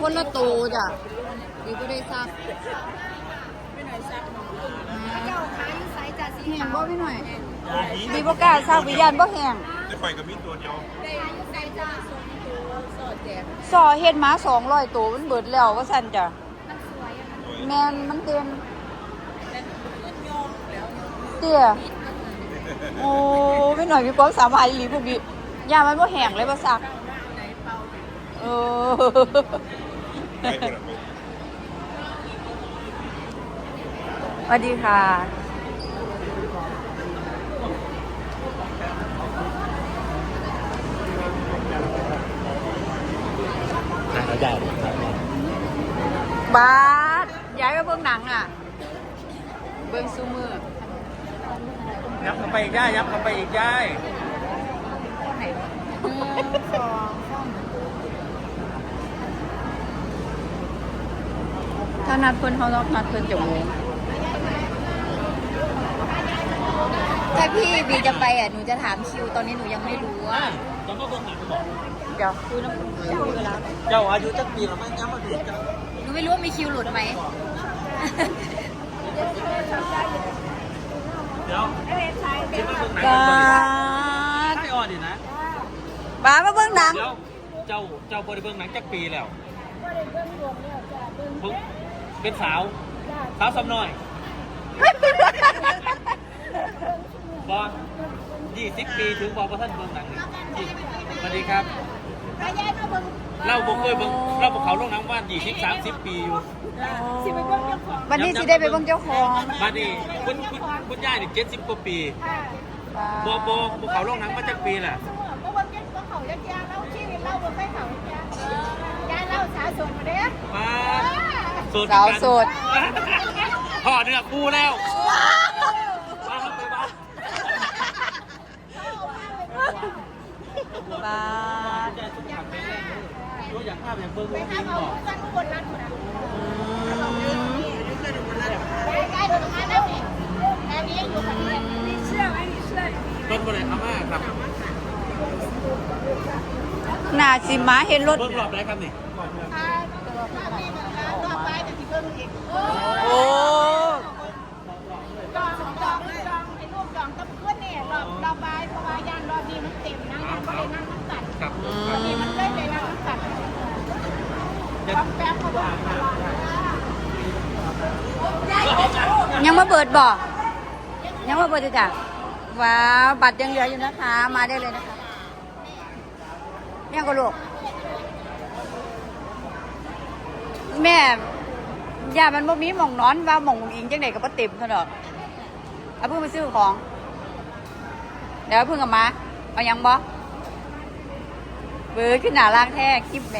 คนละโตวจ้ะดีก็ได้ซักเจ้าขายอยู่ไสจ้ะสีแห้งขาวบ่พี่หน่อยยานี้ดีบ่กล้าซักวิญญาณบ่แห้งได้ไปกับมีตัวเดียวขายอยู่ไสจ้ะสมตัวสดแจกสอเฮ็ดหมา200ตัวมันเบิดแล้วว่าซั่นจ้ะมันสวยอะมันแม่นมันเต็มเตี้ยโอ้พี่หน่อยมีความสามารถอีหลีพวกนี้ยามันบ่แห้งเลยบ่ซัก เออไปคนละไปสวัสดีค่ะเราได้บาสย้ายไปเบิ่งหนังอะ เบิ่งซูมือยับเข้าไปอีกได้ยับเข้าไปอีกได้ ถ้านัดเพิ่นเขาต้องนัดเพิ่นจะโมงถ้าพี่บีจะไปอะหนูจะถามคิวตอนนี้หนูยังไม่รู้ว่าจะมาเบิ่งหนังบอกเดี๋ยวคุยน้ำคุยเวลาเจ้าอายุจักปีแล้วมั้งย้ำมาถึงหนูไม่รู้ว่ามีคิวหลุดไหมเดี๋ยวจะมาเบิ่งหนังบาสไม่อ่อนดินะบาสมาเบิ่งหนังเดี๋ยวเจ้าเจ้าบริเบิ่งหนังจักปีแล้วเบิ่งเป็นสาว สาวสำน้อยบอยี่สิบปีถึงบอกว่าท่านเบิ่งหนังนี่จริงสวัสดีครับ เราบ่เคยเบิ่งเราบ่เขาลงหนังว่านยี่สิบสามสิบปีอยู่วันนี้สิได้ไปเบิ่งเจ้าของมาดิคุณคุณคุณยายนี่เจ็ดสิบกว่าปีบาบ่สบ่บ่เขาลงหนังมาจากปีแหละเมื่อวันเย็นก็เขายักยาเล่าชีวิตเล่าบนไปเขายักยาเล่าสาวสนมาเด้อมาโสดสาวโสดพ่อเนื้อคู่แล้วมาครับไปบ้านบาสใจสุขภาพแข็งแรงเลยรู้อยากภาพอย่างเบิ่งไปว่าหามีเขาบอกกันบนนั้นหมดอะไปใกล้ๆตรงนั้นแล้วนี่แม่นี้อยู่คนเดียวนี่เชื่อไหมนี่เชื่อต้นบริษัทอาม่าครับหน้าสิมาเห็นรถเบิ่งรอบไหนครับนี่ อ่าตัวภาพนี้มันแล้วต่อไปแต่ที่เพิ่มอีก โอ้ จองจองจองให้ลูกจองกับเพื่อนเนี่ยรอบรอบใบเพราะว่ายานรอบนี้มันเต็มนะงานก็เลยนั่งน้ำตัด ครับ รอบนี้มันเลยเลยนั่งน้ำตัด จะ ป๊อปแป๊บเขาบอกตลอด ยังมาเปิดบ่ยังมาเปิดอยู่จ้ะว้าวบัตรยังเหลืออยู่นะคะ มาได้เลยนะคะเนี่ก็ลูกแม่ย่ามันบ่มีหม่องนอนว่าหม่องอิงจังไดก็บ่เต็มเท่าดอกเอาเพิ่งไปซื้อของ เดี๋ยวเพิ่งกลับมา เอายังบ่เบิดขึ้นหนาล่างแท้คลิปแหม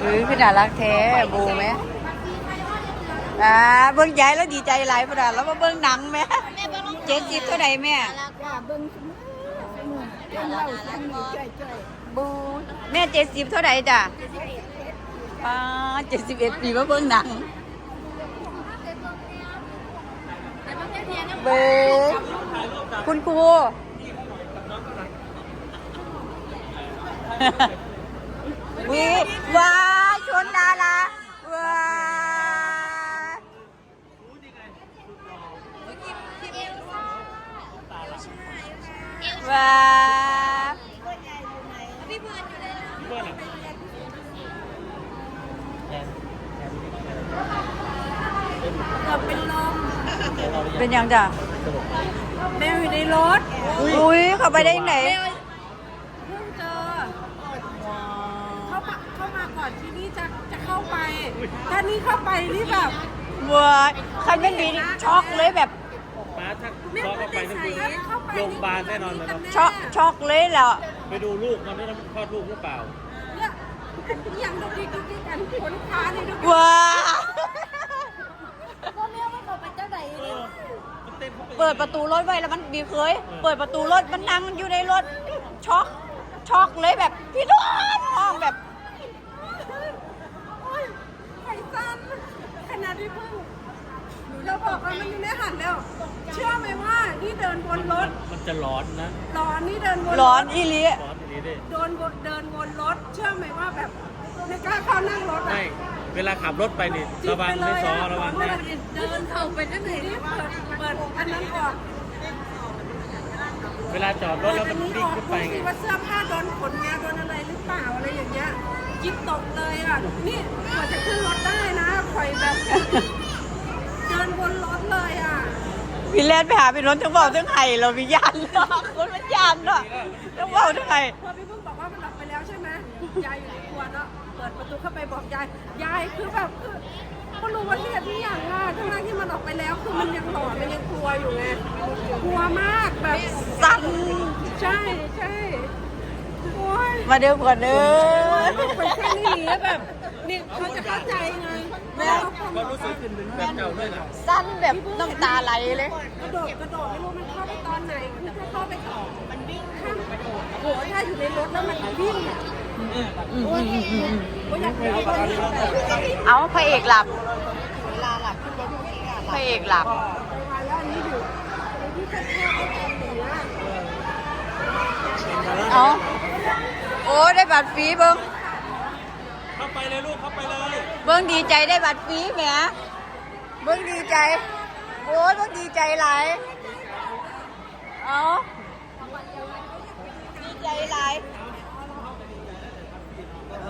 เอ้ยขึ้นหน้าล่างแท้บูไหมอ่าเบิ่งยายแล้วดีใจหลายพนาแล้วมาเบิ่งหนังแหมเจ็ดสิบเท่าไหร่แม่บูแม่เจ็ดสิบเท่าไหร่จ้ะป้าเจ็ดสิบเอ็ดปีมาเบิ่งหนังเบคุณครู วิว้าชนดาราว้าว้าเพื่อนอะเป็นยังจ้ะแม่อยู่ในรถ อุ้ยเข้าไปได้ยังไงเพิ่งเจอเข้า มาเข้ามาก่อนที่นี่จะจะเข้าไปถ้านี่เข้าไปนี่แบบว้าคันเป็นดีนี่ช็อกเลยแบบป้าถ้าซ้อเข้าไปนั่นคือโรงพยาบาลแน่นอนเลยครับช็อกช็อกเลยแหละ ไปดูลูกมันไม่ต้องคลอดลูกหรือเปล่าเนี่ยอย่างดูดีดูดีกันคนค้านี่ดูว้าก็แม่ว่าเขาไปเจ้าไหนเออมันเต้นเข้าไปเปิดประตูรถไว้แล้วมันบีเคย เปิดประตูรถมันนั่งอยู่ในรถช็อกช็อกเลยแบบพี่นอนห้องแบบ โอ้ยไข่สั้นขนาด ที่เพิ่งหนูจะบอกว่ามันยังไม่หันแล้ว เชื่อไหมว่านี่เดินบนรถ มันจะร้อนนะร้อนนี่เดินบนรถร้อนอีหลีร้อนอย่างนี้ดิโดนวนเดินวนรถ เชื่อไหมว่าแบบไม่กล้าเข้านั่งรถอะไม่เวลาขับรถไปนี่ระวังไม่ซอระวังนะเดินเข้าไปนั่นเองเปิดเปิดอันนั้นออกเวลาจอดรถแล้วมันนี้วิ่องอกขึ้นดูไปสิไงว่าเสื้อผ้าโดนขนงาโดนอะไรหรือเปล่าอะไรอย่างเงี้ย จิตตกเลยอะ นี่กว่าจะขึ้นรถได้นะคอยแบบเดินบนรถเลยอะ พี่แลนไปหาพี่นนท์ทั้งเบาทั้งไห้เรามียานเนาะคนมันยานเนาะทั้งเบาทั้งไห้พอพี่พึ่งบอกว่ามันหลับไปแล้วใช่ไหมยายอยู่ในครัวเนาะ เปิดประตูเข้าไปบอกยาย ยายคือแบบคือก็รู้ว่าเรียกที่อย่างอะทั้งๆที่มันออกไปแล้วคือมันยังหลอนมันยังกลัวอยู่ไง กลัวมากแบบสั่นใช่ใช่โอ้ย มาเด้อก่อนเด้อเป็นแค่นี้หนีแบบนี่เขาจะเข้าใจไงแม่ก็รู้สึกแบบเก่าด้วยนะสั่นแบบน้ำตาไหลเลยกระโดดกระโดดไม่รู้มันเข้าไปตอนไหนคือถ้าเข้าไปต่อมันวิ่งข้ามโหถ้าอยู่ในรถแล้วมันวิ่งอะโอ้ยโอ้ยอยากไปเอาตัวนี้แบบเอาพระเอกหลับเวลาหลับพระเอกหลับไปมาแล้วอันนี้อยู่ในที่แคบๆไอ้ตรงเหนือเอาโอ้ได้บัตรฟรีเบิ้งเข้าไปเลยลูกเข้าไปเลยเบิ้งดีใจได้บัตรฟรีแหมเบิ้งดีใจ โอ้ยเบิ้งดีใจหลายเอาดีใจหลาย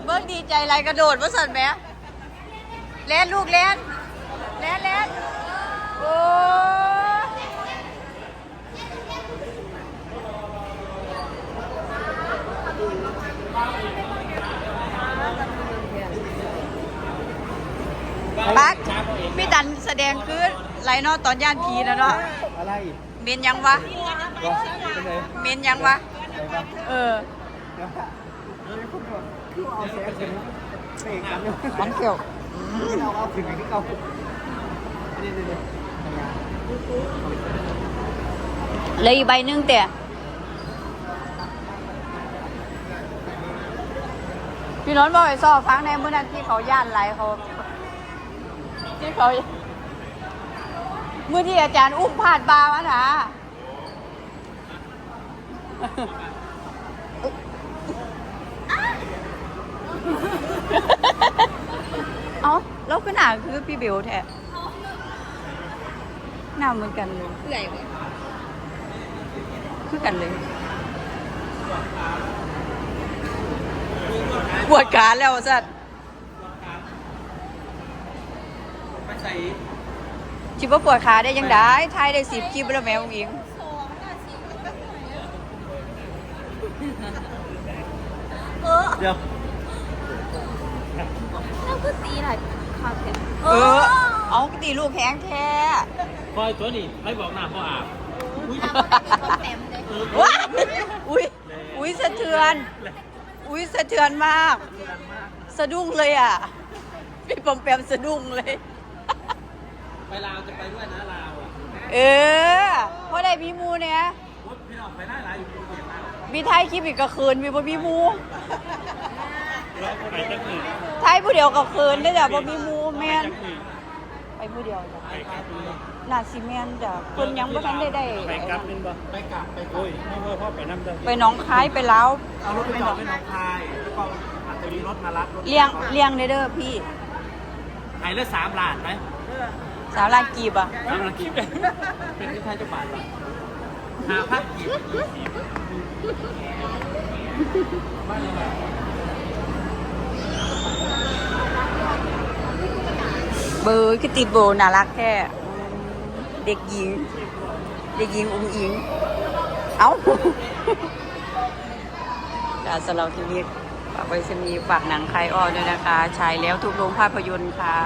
เบิ้งดีใจหลายกระโดดว่าสั่นแหมเล่นลูกเล่นเล่นเล่นโอ้ปักพี่ตัน แสดงคือไรเนาะตอนย่านผีนะเนาะอะไรเมนยังวะก็เป็นไงเมนยังวะอะไรบ้างเออเดี๋ยวค่ะมีคนบอกคือเอาแสงถึงเบรกกันอยู่มันเขียวเอาเอาถึงไหนที่เอานี่นี่นี่ทำงานเลยอีกใบหนึงแต่พี่น้องบอกไอ้ซอฟังในเมื่อนั้นที่เขาย่านไรเขาที่เขา เมื่อที่อาจารย์อุ้มผ่านบาวะนะเอาแล้วก็หนาคือพี่เบลแท้หน้าเหมือนกันเลยไหนวะคือกันเลย ปวดขาแล้วสัตว์ไปใส่ คิดว่าปวดขาได้ยังได้ทายได้สิบคลิปแล้วแมวอิงเดี๋ยวเออ เอาตีลูกแพงแท้คอยตัวนี้ไม่บอกหน้าพ่ออาบว้าอุ้ยอุ้ยสะเทือน อุ้ยสะเทือนมาก สะดุ้งเลยอะ พี่ปอมแปมสะดุ้งเลย ไปลาวจะไปด้วยนะลาวอะเออเพราะได้มีหมูเนี่ยวุฒิพี่น้องไปได้หลายอยู่ภูเก็ตนะมีไทยคลิปอีกก็คืนมีบ่มีหมูเราไปตั้งหนึ่งไทยผู้เดียวก็คืนได้แต่บ่มีหมูแม่นตั้งหนึ่งไปผู้เดียวจ้ะไปกลับเลยน่าสิแม่นจ้ะเพิ่นยังบ่ทันได้ได้ไปกลับนึงบ่ไปกลับไปโอ้ยไม่ว่าพ่อไปน้ำเดิมไปหน้องคายไปลาวเอารถไปจอดไปหนองคายแล้วก็อาจจะมีรถมารับรถเลี้ยงเลี้ยงได้เด้อพี่ หายเลือดสามล้านไหม สาวลากีบอะสามล้านคิดเป็นเป็นที่ไทยจะบาทป่ะห้าพันกี่เบอร์คือติดโบน่ารักแค่เด็กหญิง เด็กหญิงอุ้งอิง เอ้าจ้าสำหรับทีนี้ฝากไว้ชนีฝากหนังใครอ้อด้วยนะคะ ฉายแล้วทุกโรงภาพยนตร์ค่ะ